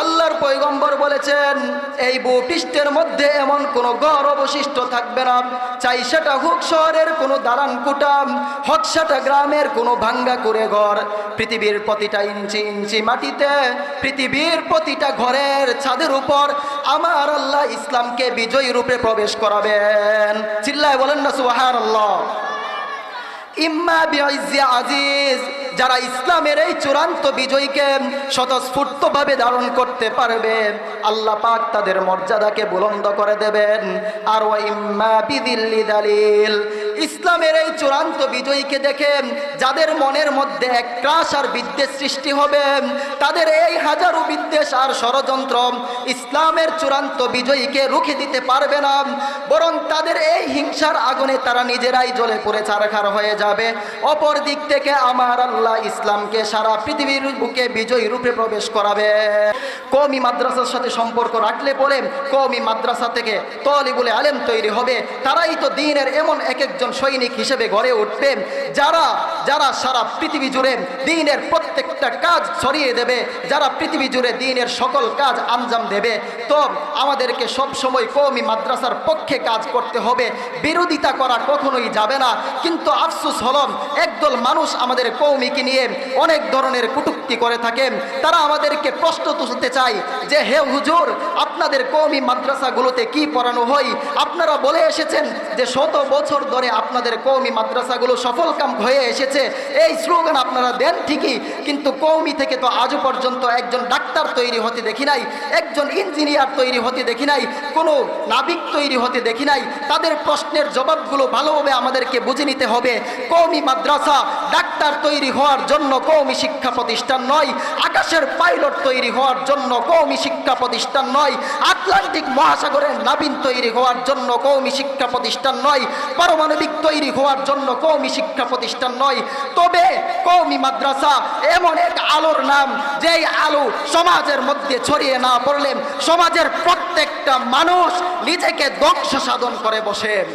আল্লাহর পয়গম্বর বলেছেন, এই ভূপৃষ্ঠের মধ্যে এমন কোনো ঘর অবশিষ্ট থাকবে না। চাই সেটা হোক শহরের কোনো দালান কুটাম হোক সেটা গ্রামের কোনো ভাঙ্গা করে ঘর। পৃথিবীর প্রতিটা ইঞ্চি ইঞ্চি মাটিতে, পৃথিবীর প্রতিটা ঘরের ছাদের উপর আমার আল্লাহ ইসলামকে বিজয়ী রূপে প্রবেশ করাবেন। চিল্লায় বলেন না সুবাহার আল্লাহ ইম্মা আজিজ। যারা ইসলামের এই চূড়ান্ত বিজয়কে স্বতঃস্ফূর্তভাবে ধারণ করতে পারবে, আল্লাহ পাক তাদের মর্যাদাকে বুলন্দ করে দেবেন। আর ও ইম্মা বিদিল্লি দালিল ইসলামের এই চূড়ান্ত বিজয়ীকে দেখে যাদের মনের মধ্যে এক ত্রাস আর বিদ্বেষ সৃষ্টি হবে, তাদের এই হাজারো বিদ্বেষ আর ষড়যন্ত্র ইসলামের চূড়ান্ত বিজয়ীকে রুখে দিতে পারবে না, বরং তাদের এই হিংসার আগুনে তারা নিজেরাই জ্বলে পড়ে চারখার হয়ে যাবে। অপর দিক থেকে আমার আল্লাহ ইসলামকে সারা পৃথিবীর বুকে বিজয়ী রূপে প্রবেশ করাবে। কমি মাদ্রাসার সাথে সম্পর্ক রাখলে পরে কমি মাদ্রাসা থেকে তলিবুলে আলেম তৈরি হবে, তারাই তো দিনের এমন এক একজন সৈনিক হিসেবে গড়ে উঠবে। যারা যারা সারা পৃথিবী জুড়ে দিনের প্রত্যেকটা কাজ ছড়িয়ে দেবে, যারা পৃথিবী জুড়ে দিনের সকল কাজ আঞ্জাম দেবে, তো আমাদেরকে সব সময় কওমি মাদ্রাসার পক্ষে কাজ করতে হবে। বিরোধিতা করা কখনোই যাবে না। কিন্তু আফসুস হলম, একদল মানুষ আমাদের কৌমিকে নিয়ে অনেক ধরনের কুটুক্তি করে থাকেন তারা আমাদেরকে প্রশ্ন তুলতে চায় যে, হে হুজুর, আপনাদের কৌমি মাদ্রাসাগুলোতে কি পড়ানো হয়? আপনারা বলে এসেছেন যে, শত বছর ধরে আপনাদের কৌমি মাদ্রাসাগুলো সফল কাম হয়ে এসেছে। এই স্লোগান আপনারা দেন ঠিকই, কিন্তু কৌমি থেকে তো আজও পর্যন্ত একজন ডাক্তার তৈরি হতে দেখি নাই, একজন ইঞ্জিনিয়ার তৈরি হতে দেখি নাই, কোনো নাবিক তৈরি হতে দেখি নাই। তাদের প্রশ্নের জবাবগুলো ভালোভাবে আমাদেরকে বুঝে নিতে হবে। কৌমি মাদ্রাসা ডাক্তার তৈরি হওয়ার জন্য কৌমি শিক্ষা প্রতিষ্ঠান নয়, আকাশের পাইলট তৈরি হওয়ার জন্য কৌমি শিক্ষা প্রতিষ্ঠান নয়, আটলান্টিক মহাসাগরের নাবিন তৈরি হওয়ার জন্য কৌমি শিক্ষা প্রতিষ্ঠান নয়, পারমাণবিক তৈরি হওয়ার জন্য কৌমি শিক্ষা প্রতিষ্ঠান নয়। তবে কৌমি মাদ্রাসা এমন এক আলোর নাম, যেই আলো সমাজের মধ্যে ছড়িয়ে না পড়লেন সমাজের প্রত্যেকটা মানুষ নিজেকে দক্ষ সাধন করে বসেন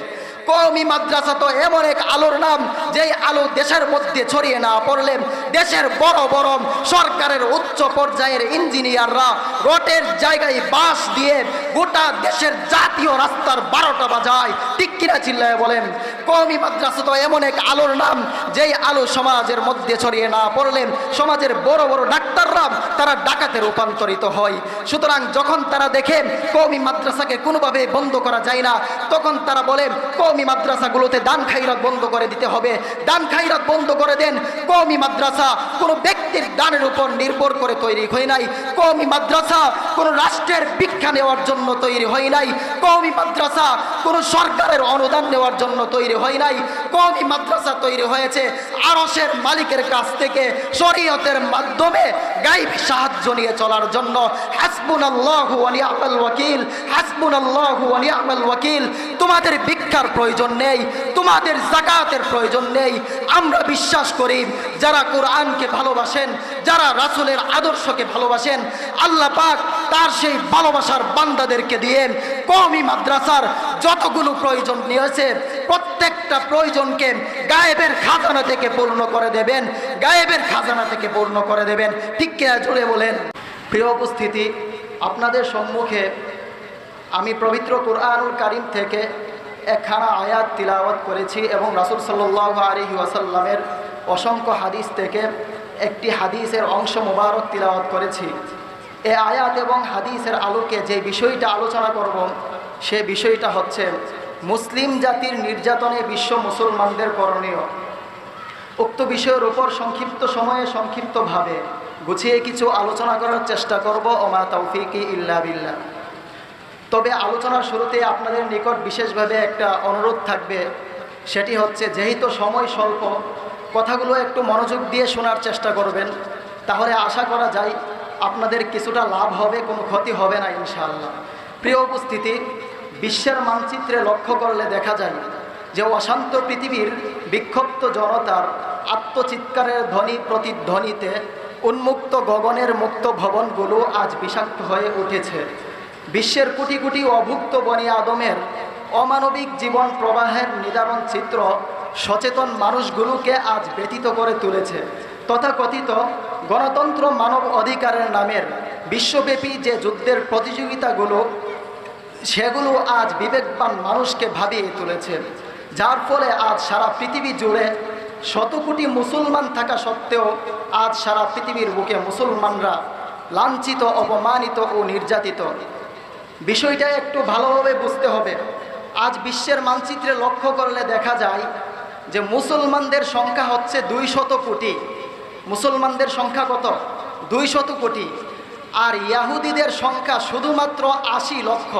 কওমি মাদ্রাসা তো এমন এক আলোর নাম, যেই আলো দেশের মধ্যে ছড়িয়ে না পড়লে দেশের বড় বড় সরকারের উচ্চ পর্যায়ের ইঞ্জিনিয়াররা রোটের জায়গায় বাস দিয়ে গোটা দেশের জাতীয় রাস্তার বারোটা বাজায়। কিনা চিল্লায় বলেন? কওমি মাদ্রাসা তো এমন এক আলোর নাম, যেই আলো সমাজের মধ্যে ছড়িয়ে না পড়লে সমাজের বড় বড় ডাক্তাররা তারা ডাকাতে রূপান্তরিত হয়। সুতরাং যখন তারা দেখে কওমি মাদ্রাসাকে কোনোভাবে বন্ধ করা যায় না, তখন তারা বলে, কওমি মাদ্রাসাগুলোতে দান খাইরাত বন্ধ করে দিতে হবে। দান খাইরাত বন্ধ করে দেন কওমি মাদ্রাসা কোনো ব্যক্তির দানের উপর নির্ভর করে তৈরি হয় নাই। কওমি মাদ্রাসা কোনো রাষ্ট্রের ভিক্ষা নেওয়ার জন্য তৈরি হয় নাই। কওমি মাদ্রাসা কোনো সরকারের অনুদান নেওয়ার জন্য তৈরি হয় নাই। কওমি মাদ্রাসা তৈরি হয়েছে আরসের মালিকের কাছ থেকে শরীয়তের মাধ্যমে গাইব সাহায্য নিয়ে চলার জন্য। হাসবুন আল্লাহ নিয়ামাল ওয়াকিল হাসবুন আল্লাহ নিয়ামাল ওয়াকিল, তোমাদের ভিক্ষার প্রয়োজন নেই, তোমাদের জাকাতের প্রয়োজন নেই। আমরা বিশ্বাস করি, যারা কোরআনকে ভালোবাসেন, যারা রাসূলের আদর্শকে ভালোবাসেন, আল্লাহ পাক তার সেই ভালোবাসার বান্দাদেরকে দিয়ে কওমি মাদ্রাসার যতগুলো প্রয়োজন নিয়েছে, প্রত্যেকটা প্রয়োজনকে গায়েবের খাজানা থেকে পূর্ণ করে দেবেন, গায়েবের খাজানা থেকে পূর্ণ করে দেবেন। ঠিক কে জুড়ে বলেন? প্রিয় উপস্থিতি, আপনাদের সম্মুখে আমি পবিত্র কোরআনুল কারিম থেকে একখানা আয়াত তিলাওয়াত করেছি এবং রাসুল সাল্লাহ আলহি ওয়াসাল্লামের অসংখ্য হাদিস থেকে একটি হাদিসের অংশ মোবারক তিলাওয়াত করেছি। এ আয়াত এবং হাদিসের আলোকে যে বিষয়টা আলোচনা করব, সে বিষয়টা হচ্ছে মুসলিম জাতির নির্যাতনে বিশ্ব মুসলমানদের করণীয়। উক্ত বিষয়ের উপর সংক্ষিপ্ত সময়ে সংক্ষিপ্তভাবে গুছিয়ে কিছু আলোচনা করার চেষ্টা করব। ওমা তৌফিকি ইল্লা বিল্লাহ। তবে আলোচনার শুরুতে আপনাদের নিকট বিশেষভাবে একটা অনুরোধ থাকবে। সেটি হচ্ছে, যেহেতু সময় স্বল্প, কথাগুলো একটু মনোযোগ দিয়ে শোনার চেষ্টা করবেন। তাহলে আশা করা যায়, আপনাদের কিছুটা লাভ হবে, কোনো ক্ষতি হবে না, ইনশাআল্লাহ। প্রিয় উপস্থিতি, বিশ্বের মানচিত্রে লক্ষ্য করলে দেখা যায় যে, অশান্ত পৃথিবীর বিক্ষুব্ধ জনতার আত্মচিৎকারের ধ্বনি প্রতিধ্বনিতে উন্মুক্ত গগনের মুক্ত ভবনগুলো আজ বিষাক্ত হয়ে উঠেছে। বিশ্বের কোটি কোটি অভুক্ত বনি আদমের অমানবিক জীবন প্রবাহের নিদারণ চিত্র সচেতন মানুষগুলোকে আজ ব্যতীত করে তুলেছে। তথাকথিত গণতন্ত্র মানব অধিকারের নামের বিশ্বব্যাপী যে যুদ্ধের প্রতিযোগিতাগুলো, সেগুলো আজ বিবেকবান মানুষকে ভাবিয়ে তুলেছে। যার ফলে আজ সারা পৃথিবী জুড়ে শত কোটি মুসলমান থাকা সত্ত্বেও আজ সারা পৃথিবীর বুকে মুসলমানরা লাঞ্ছিত, অপমানিত ও নির্যাতিত। বিষয়টা একটু ভালোভাবে বুঝতে হবে। আজ বিশ্বের মানচিত্রে লক্ষ্য করলে দেখা যায় যে মুসলমানদের সংখ্যা হচ্ছে দুই শত কোটি। মুসলমানদের সংখ্যা কত? দুই শত কোটি। আর ইয়াহুদিদের সংখ্যা শুধুমাত্র আশি লক্ষ।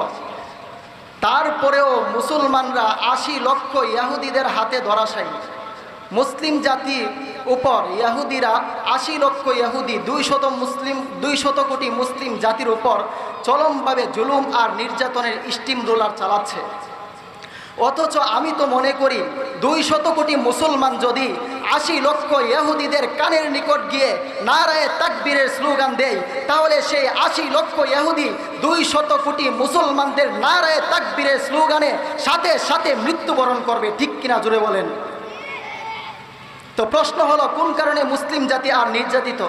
তারপরেও মুসলমানরা আশি লক্ষ ইয়াহুদিদের হাতে ধরাশায়ী মুসলিম জাতির উপর ইয়াহুদিরা আশি লক্ষ ইয়াহুদি দুই শত মুসলিম দুই শত কোটি মুসলিম জাতির উপর চরমভাবে জুলুম আর নির্যাতনের স্টিম রোলার চালাচ্ছে। অথচ আমি তো মনে করি দুই শত কোটি মুসলমান যদি আশি লক্ষ ইহুদিদের কানের নিকট গিয়ে নারায় তাকবীরের স্লোগান দেয়, তাহলে সেই আশি লক্ষ ইহুদি দুই শত কোটি মুসলমানদের নারায় তাকবীরের স্লোগানে সাথে সাথে মৃত্যুবরণ করবে। ঠিক কিনা জুড়ে বলেন? তো প্রশ্ন হলো, কোন কারণে মুসলিম জাতি আর নির্যাতিত?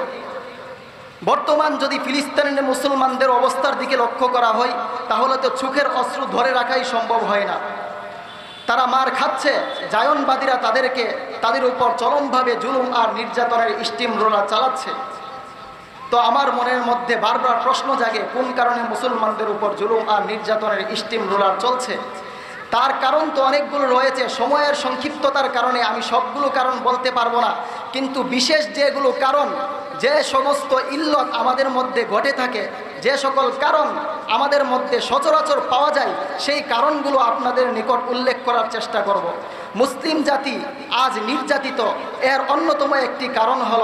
বর্তমান যদি ফিলিস্তিনের মুসলমানদের অবস্থার দিকে লক্ষ্য করা হয়, তাহলে তো চোখের অস্ত্র ধরে রাখাই সম্ভব হয় না। তারা মার খাচ্ছে, জায়নবাদীরা তাদেরকে, তাদের উপর চরমভাবে জুলুম আর নির্যাতনের স্টিম রোলার চালাচ্ছে। তো আমার মনের মধ্যে বারবার প্রশ্ন জাগে, কোন কারণে মুসলমানদের উপর জুলুম আর নির্যাতনের স্টিম রোলার চলছে? তার কারণ তো অনেকগুলো রয়েছে, সময়ের সংক্ষিপ্ততার কারণে আমি সবগুলো কারণ বলতে পারব না। কিন্তু বিশেষ যেগুলো কারণ, যে সমস্ত ইল্লত আমাদের মধ্যে ঘটে থাকে, যে সকল কারণ আমাদের মধ্যে সচরাচর পাওয়া যায়, সেই কারণগুলো আপনাদের নিকট উল্লেখ করার চেষ্টা করব। মুসলিম জাতি আজ নির্যাতিত, এর অন্যতম একটি কারণ হল,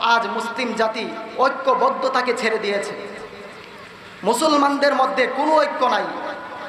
আজ মুসলিম জাতি ঐক্যবদ্ধতাকে ছেড়ে দিয়েছে। মুসলমানদের মধ্যে কোনো ঐক্য নাই।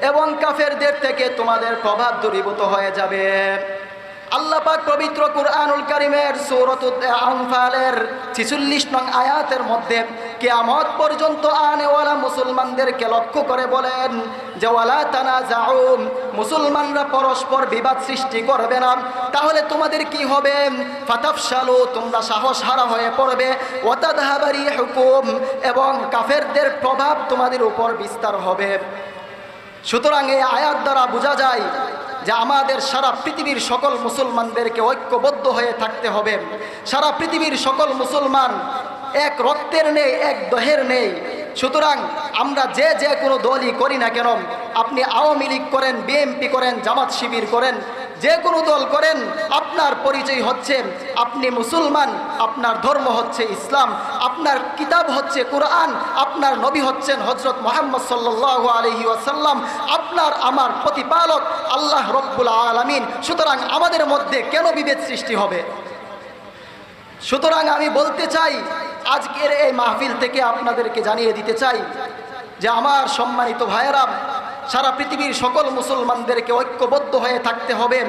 এবং কাফেরদের থেকে তোমাদের প্রভাব দূরীভূত হয়ে যাবে। আল্লাহ পাক পবিত্র কুরআনুল কারিমের সূরাত আনফালের 46 নং আয়াতের মধ্যে কেয়ামত পর্যন্ত আনেওয়ালা মুসলমানদেরকে লক্ষ্য করে বলেন যে, ওয়ালা তানাজাউ মুসলমানরা পরস্পর বিবাদ সৃষ্টি করবে না। তাহলে তোমাদের কি হবে? ফাতাফশালু, তোমরা সাহস হারা হয়ে পড়বে। ওয়াতাদহাবারি হুকুম এবং কাফেরদের প্রভাব তোমাদের উপর বিস্তার হবে। সুতরাং এই আয়াত দ্বারা বোঝা যায় যে আমাদের সারা পৃথিবীর সকল মুসলমানদেরকে ঐক্যবদ্ধ হয়ে থাকতে হবে। সারা পৃথিবীর সকল মুসলমান এক রক্তের নেই, এক দহের নেই। সুতরাং আমরা যে যে কোনো দলই করি না কেন, আপনি আওয়ামী লীগ করেন, বিএমপি করেন, জামাত শিবির করেন যে কোনো দল করেন, আপনার পরিচয় হচ্ছে আপনি মুসলমান, আপনার ধর্ম হচ্ছে ইসলাম, আপনার কিতাব হচ্ছে কোরআন, আপনার নবী হচ্ছেন হজরত মোহাম্মদ সাল্লাহ আলহি ওয়াসাল্লাম, আপনার আমার প্রতিপালক আল্লাহ রব্বুল আলমিন। সুতরাং আমাদের মধ্যে কেন বিভেদ সৃষ্টি হবে? সুতরাং আমি বলতে চাই, আজকের এই মাহফিল থেকে আপনাদেরকে জানিয়ে দিতে চাই যে আমার সম্মানিত ভাইয়েরা সারা পৃথিবীর সকল মুসলমানদেরকে ঐক্যবদ্ধ হয়ে থাকতে হবে।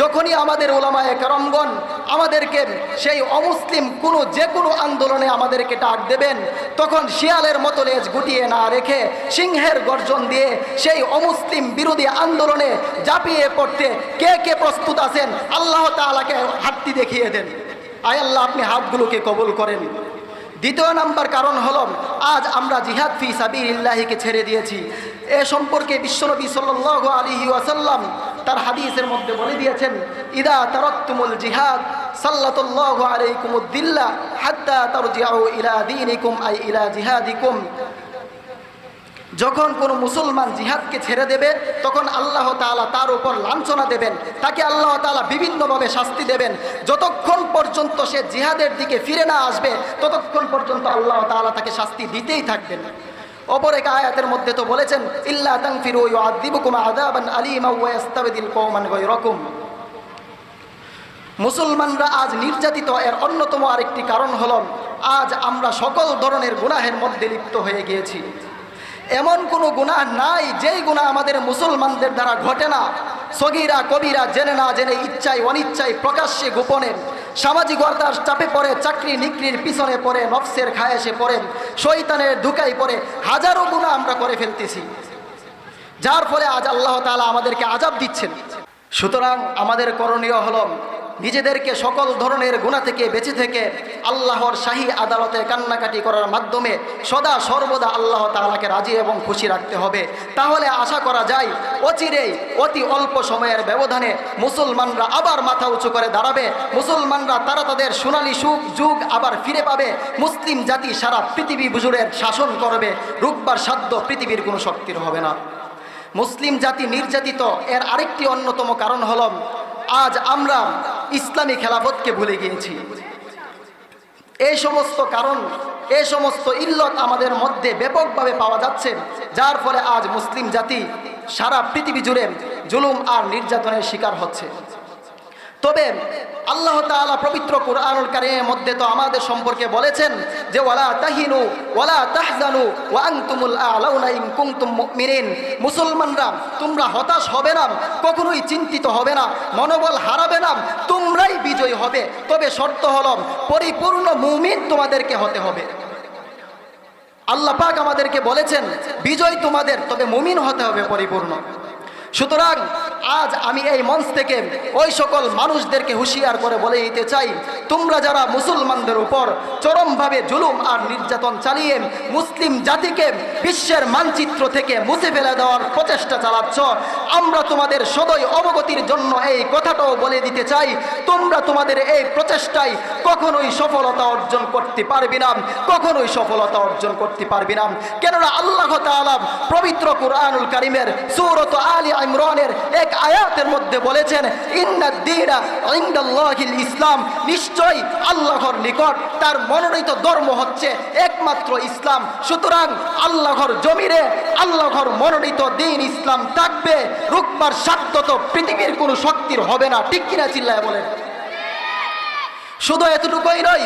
যখনই আমাদের ওলামায় কারমগণ আমাদেরকে সেই অমুসলিম কোনো যে কোনো আন্দোলনে আমাদেরকে ডাক দেবেন, তখন শিয়ালের মতো লেজ গুটিয়ে না রেখে সিংহের গর্জন দিয়ে সেই অমুসলিম বিরোধী আন্দোলনে জাপিয়ে পড়তে কে কে প্রস্তুত আছেন, আল্লাহ তালাকে হাতটি দেখিয়ে দেন। আয় আল্লাহ, আপনি হাতগুলোকে কবল করেন। দ্বিতীয় নাম্বার কারণ হল, আজ আমরা জিহাদ ফি সাবিল্লাহিকে ছেড়ে দিয়েছি। এ সম্পর্কে বিশ্বনবী সাল্লাহ আলী ওয়াসাল্লাম তার হাদিসের মধ্যে বলে দিয়েছেন, ইদা তারকতুমুল জিহাদ, সাল্লাতুল্লাহ আলাইকুমুদ্দিল্লা হাত্তা তারজিআউ ইলা দীনিকুম আই ইলা জিহাদিকুম। যখন কোনো মুসলমান জিহাদকে ছেড়ে দেবে, তখন আল্লাহ তাআলা তার উপর লাঞ্ছনা দেবেন। তাকে আল্লাহ তাআলা বিভিন্নভাবে শাস্তি দেবেন। যতক্ষণ পর্যন্ত সে জিহাদের দিকে ফিরে না আসবে, ততক্ষণ পর্যন্ত আল্লাহ তাআলা তাকে শাস্তি দিতেই থাকবেন। অপর এক আয়াতের মধ্যে তো বলেছেন, ইল্লা মুসলমানরা আজ নির্যাতিত, এর অন্যতম আরেকটি কারণ হল, আজ আমরা সকল ধরনের গুনাহের মধ্যে লিপ্ত হয়ে গিয়েছি। এমন কোনো গুনাহ নাই যেই গুনাহ আমাদের মুসলমানদের দ্বারা ঘটে না। সগিরা, কবিরা জেনে না জেনে ইচ্ছায়, অনিচ্ছায় প্রকাশ্যে গোপনে সামাজিকতার চাপে পড়ে, চাকরি নিকরির পিছনে পড়ে, নফসের খায়াসে পড়ে শৈতানের ধুকাই পড়ে, হাজারো গুণা আমরা করে ফেলতেছি। যার ফলে আজ আল্লাহ তাআলা আমাদেরকে আজাব দিচ্ছেন। সুতরাং আমাদের করণীয় হল নিজেদেরকে সকল ধরনের গুণা থেকে বেঁচে থেকে আল্লাহর শাহী আদালতে কান্নাকাটি করার মাধ্যমে সদা সর্বদা আল্লাহ তাআলাকে রাজি এবং খুশি রাখতে হবে। তাহলে আশা করা যায়, অচিরেই, অতি অল্প সময়ের ব্যবধানে মুসলমানরা আবার মাথা উঁচু করে দাঁড়াবে। মুসলমানরা তারা তাদের সোনালী সুখ, যুগ আবার ফিরে পাবে। মুসলিম জাতি সারা পৃথিবী বুজুরের শাসন করবে। রুকবার সাধ্য পৃথিবীর কোনো শক্তির হবে না। মুসলিম জাতি নির্যাতিত, এর আরেকটি অন্যতম কারণ হল, আজ আমরা ইসলামী খেলাফতকে ভুলে গিয়েছি। এই সমস্ত কারণ, এই সমস্ত ইল্লত আমাদের মধ্যে ব্যাপকভাবে পাওয়া যাচ্ছে, যার ফলে আজ মুসলিম জাতি সারা পৃথিবী জুড়ে জুলুম আর নির্যাতনের শিকার হচ্ছে। তবে আল্লাহ তাআলা পবিত্র কুরআনুল কারীমের মধ্যে তো আমাদের সম্পর্কে বলেছেন যে ওয়ালা তাহিনু, ওয়ালা তাহজানু, ওয়া আনতুমুল আ'লাউনা ইন কুনতুম মুমিনিন। মুসলমানরা, তোমরা হতাশ হবে না, কখনোই চিন্তিত হবে না, মনোবল হারাবে না, তোমরাই বিজয়ী হবে। তবে শর্ত হলো, পরিপূর্ণ মুমিন তোমাদেরকে হতে হবে। আল্লাহ পাক আমাদেরকে বলেছেন, বিজয় তোমাদের, তবে মুমিন হতে হবে পরিপূর্ণ। সুতরাং, আজ আমি এই মঞ্চ থেকে ওই সকল মানুষদেরকে হুঁশিয়ার করে বলে দিতে চাই, তোমরা যারা মুসলমানদের উপর চরমভাবে জুলুম আর নির্যাতন চালিয়ে মুসলিম জাতিকে বিশ্বের মানচিত্র থেকে মুছে ফেলে দেওয়ার প্রচেষ্টা চালাচ্ছ, আমরা তোমাদের সদয় অবগতির জন্য এই কথাটাও বলে দিতে চাই, তোমরা তোমাদের এই প্রচেষ্টায় কখনোই সফলতা অর্জন করতে পারবি না, কখনোই সফলতা অর্জন করতে পারবি না। কেননা আল্লাহ তাআলা পবিত্র কুরআনুল কারিমের সূরত আলী ইমরানের এক আয়াতের মধ্যে বলেছেন ইন্নাদ্দীনা ইনদাল্লাহিল ইসলাম। নিশ্চয় আল্লাহর নিকট তার মনোনীত ধর্ম হচ্ছে একমাত্র ইসলাম। সুতরাং আল্লাহর জমিরে আল্লাহর মনোনীত দিন ইসলাম থাকবে। রুকবার সাধ্য তো পৃথিবীর কোনো শক্তির হবে না। ঠিক কিনা চিল্লায় বলেন। শুধু এতটুকুই নয়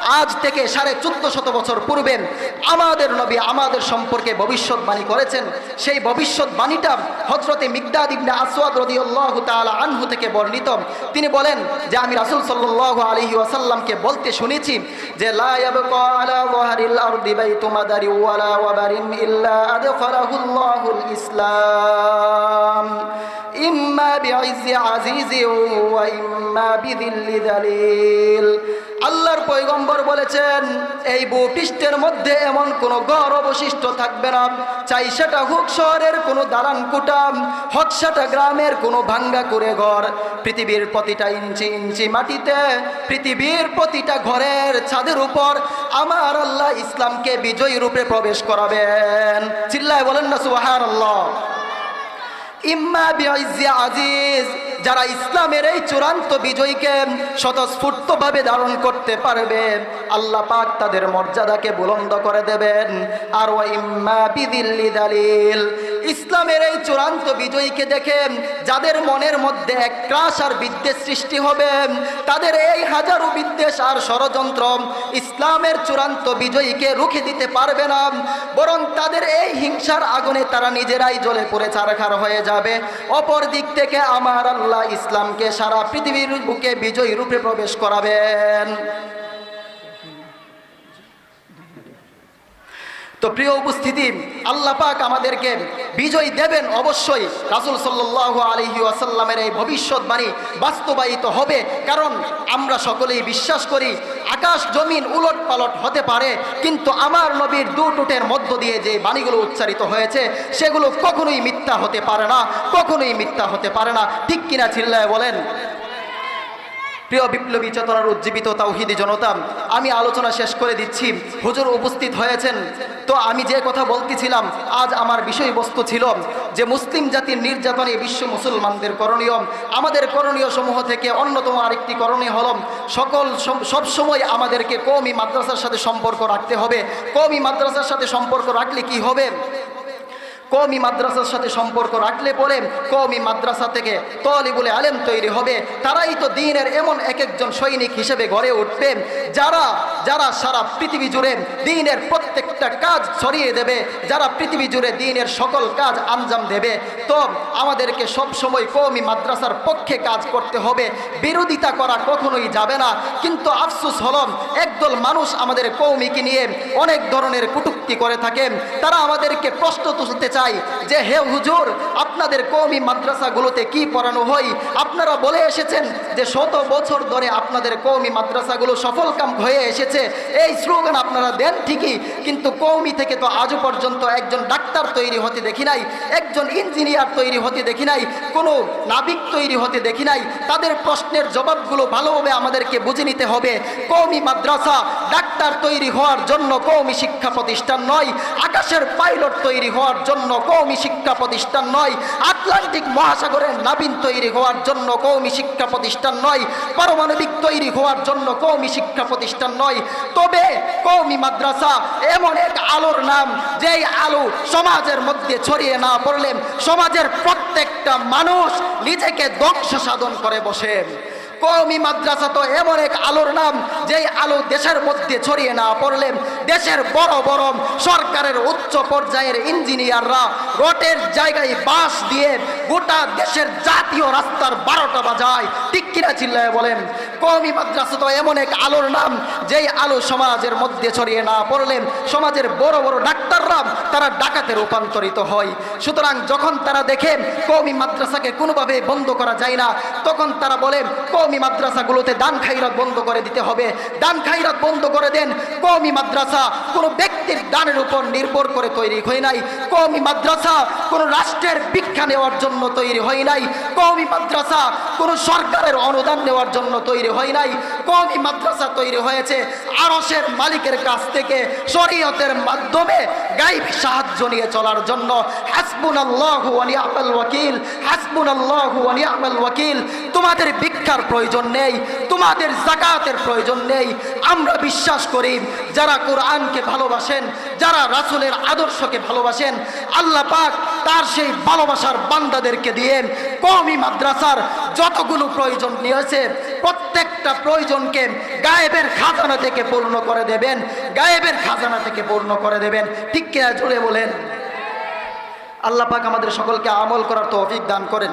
আজ থেকে সাড়ে চোদ্দ শত বছর পূর্বে আমাদের নবী আমাদের সম্পর্কে ভবিষ্যৎবাণী করেছেন। সেই ভবিষ্যৎবাণীটা হজরতে মিগদাদ ইবনে আসওয়াদ রাদিয়াল্লাহু তাআলা আনহু থেকে বর্ণিত। তিনি বলেন যে, আমি রাসূল সাল্লাল্লাহু আলাইহি ওয়াসাল্লামকে বলতে শুনেছি যে ইসলাম। ইম্মা বিইজ্জি আজিজি ওয়া ইম্মা বিযিল্লি যালিল। আল্লাহর পয়গম্বর বলেছেন, এই ভূপৃষ্ঠের মধ্যে এমন কোনো ঘর অবশিষ্ট থাকবে না। চাই সেটা হোক শহরের কোনো দালান কুটাম হোক সেটা গ্রামের কোনো ভাঙ্গা করে ঘর। পৃথিবীর প্রতিটা ইঞ্চি ইঞ্চি মাটিতে, পৃথিবীর প্রতিটা ঘরের ছাদের উপর আমার আল্লাহ ইসলামকে বিজয়ী রূপে প্রবেশ করাবেন। চিল্লায় বলেন না সুবাহার আল্লাহ ইম্মা বিআইজি আজিজ যারা ইসলামের এই চূড়ান্ত বিজয়ীকে স্বতঃস্ফূর্তভাবে ধারণ করতে পারবে, আল্লাহ পাক তাদের মর্যাদাকে বুলন্দ করে দেবেন। আর ওয়াইম্মা বিদিল্লি দালিল ইসলামের এই চূড়ান্ত বিজয়ীকে দেখে যাদের মনের মধ্যে এক ক্রাশ আর বিদ্বেষ সৃষ্টি হবে, তাদের এই হাজারো বিদ্বেষ আর ষড়যন্ত্র ইসলামের চূড়ান্ত বিজয়ীকে রুখে দিতে পারবে না, বরং তাদের এই হিংসার আগুনে তারা নিজেরাই জ্বলে পড়ে চারখার হয়ে যাবে। অপর দিক থেকে আমার আল্লাহ ইসলামকে সারা পৃথিবীর বুকে বিজয়ী রূপে প্রবেশ করাবেন। তো প্রিয় উপস্থিতি, আল্লাহ পাক আমাদেরকে বিজয় দেবেন অবশ্যই। রাসুল সাল্লাহ আলহি আসাল্লামের এই ভবিষ্যৎবাণী বাস্তবায়িত হবে, কারণ আমরা সকলেই বিশ্বাস করি আকাশ জমিন উলট পালট হতে পারে, কিন্তু আমার নবীর দু টুটের মধ্য দিয়ে যে বাণীগুলো উচ্চারিত হয়েছে, সেগুলো কখনোই মিথ্যা হতে পারে না, কখনোই মিথ্যা হতে পারে না। ঠিক কিনা চিল্লায় বলেন? প্রিয় বিপ্লবী চেতনার উজ্জীবিত তাওহিদি জনতা, আমি আলোচনা শেষ করে দিচ্ছি। হুজুর উপস্থিত হয়েছেন। তো আমি যে কথা বলতেছিলাম, আজ আমার বিষয়বস্তু ছিল যে মুসলিম জাতির নির্যাতনে বিশ্ব মুসলমানদের করণীয়। আমাদের করণীয় সমূহ থেকে অন্যতম আরেকটি করণীয় হল, সকল সব সময় আমাদেরকে কওমি মাদ্রাসার সাথে সম্পর্ক রাখতে হবে। কওমি মাদ্রাসার সাথে সম্পর্ক রাখলে কি হবে? কমি মাদ্রাসার সাথে সম্পর্ক রাখলে পরে কমি মাদ্রাসা থেকে তলিবুলে আলেম তৈরি হবে। তারাই তো দিনের এমন এক একজন সৈনিক হিসেবে গড়ে উঠবে। যারা যারা সারা পৃথিবী জুড়ে দিনের প্রত্যেকটা কাজ ছড়িয়ে দেবে, যারা পৃথিবী জুড়ে দিনের সকল কাজ আঞ্জাম দেবে। তো আমাদেরকে সব সময় কৌমি মাদ্রাসার পক্ষে কাজ করতে হবে। বিরোধিতা করা কখনোই যাবে না। কিন্তু আফসুস হলম, একদল মানুষ আমাদের কৌমিকে নিয়ে অনেক ধরনের কুটুক্তি করে থাকেন তারা আমাদেরকে প্রশ্ন তুলতে চায় যে, হে হুজুর, আপনাদের কৌমি মাদ্রাসাগুলোতে কি পড়ানো হয়? আপনারা বলে এসেছেন যে, শত বছর ধরে আপনাদের কৌমি মাদ্রাসাগুলো সফলকাম হয়ে এসেছে। এই স্লোগান আপনারা দেন ঠিকই কিন্তু কৌমি থেকে তো আজও পর্যন্ত একজন ডাক্তার তৈরি হতে দেখি নাই, একজন ইঞ্জিনিয়ার তৈরি হতে দেখি নাই, কোনো নাবিক তৈরি হতে দেখি নাই। তাদের প্রশ্নের জবাবগুলো ভালোভাবে আমাদেরকে বুঝে নিতে হবে। কৌমি মাদ্রাসা ডাক্তার তৈরি হওয়ার জন্য কৌমি শিক্ষা প্রতিষ্ঠান নয়, আকাশের পাইলট তৈরি হওয়ার জন্য কৌমি শিক্ষা প্রতিষ্ঠান নয়, আটলান্টিক মহাসাগরের নাবিন তৈরি হওয়ার জন্য কৌমি শিক্ষা প্রতিষ্ঠান নয়, পারমাণবিক তৈরি হওয়ার জন্য কৌমি শিক্ষা প্রতিষ্ঠান নয়। তবে কৌমি মাদ্রাসা এমন এক আলোর নাম, যেই আলো সমাজের মধ্যে ছড়িয়ে না পড়লেন সমাজের প্রত্যেকটা মানুষ নিজেকে দক্ষ সাধন করে বসে। কৌমি মাদ্রাসা তো এমন এক আলোর নাম, যেই আলো দেশের মধ্যে ছড়িয়ে না পড়লেন দেশের বড় বড় সরকারের উচ্চ পর্যায়ের ইঞ্জিনিয়াররা রোটের জায়গায় বাস দিয়ে গোটা দেশের জাতীয় রাস্তার বারোটা বাজায়। কিনা চিল্লায় বলেন? কৌমি মাদ্রাসা তো এমন এক আলোর নাম, যেই আলো সমাজের মধ্যে ছড়িয়ে না পড়লেন সমাজের বড় বড় ডাক্তাররা তারা ডাকাতে রূপান্তরিত হয়। সুতরাং যখন তারা দেখেন কৌমি মাদ্রাসাকে কোনোভাবে বন্ধ করা যায় না, তখন তারা বলেন কৌমি মাদ্রাসাগুলোতে দান খাইরাত বন্ধ করে দিতে হবে। দান খাইরাত বন্ধ করে দেন। কৌমি মাদ্রাসা কোনো ব্যক্তির দানের উপর নির্ভর করে তৈরি হয় নাই। কৌমি মাদ্রাসা কোনো রাষ্ট্রের ভিক্ষা নেওয়ার জন্য তৈরি হয় নাই। কৌমি মাদ্রাসা কোনো সরকারের অনুদান নেওয়ার জন্য তৈরি হয় নাই। কৌমি মাদ্রাসা তৈরি হয়েছে আরসের মালিকের কাছ থেকে শরীয়তের মাধ্যমে গাইব সাহায্য নিয়ে চলার জন্য। হাসবুন আল্লাহ আনিয়াল ওয়াকিল। হাসবুন আল্লাহ আনিয়াল ওয়াকিল। তোমাদের ভিক্ষার প্রয়োজন নেই, তোমাদের জাকাতের প্রয়োজন নেই। আমরা বিশ্বাস করি, যারা কোরআনকে ভালোবাসেন, যারা রাসূলের আদর্শকে ভালোবাসেন, আল্লাহ পাক তার সেই ভালোবাসার বান্দাদেরকে দিয়ে কওমি মাদ্রাসার যতগুলো প্রয়োজন নিয়েছে, প্রত্যেকটা প্রয়োজনকে গায়েবের খাজানা থেকে পূর্ণ করে দেবেন, গায়েবের খাজানা থেকে পূর্ণ করে দেবেন। ঠিক কে জুড়ে বলেন। আল্লাহ পাক আমাদের সকলকে আমল করার তৌফিক দান করেন।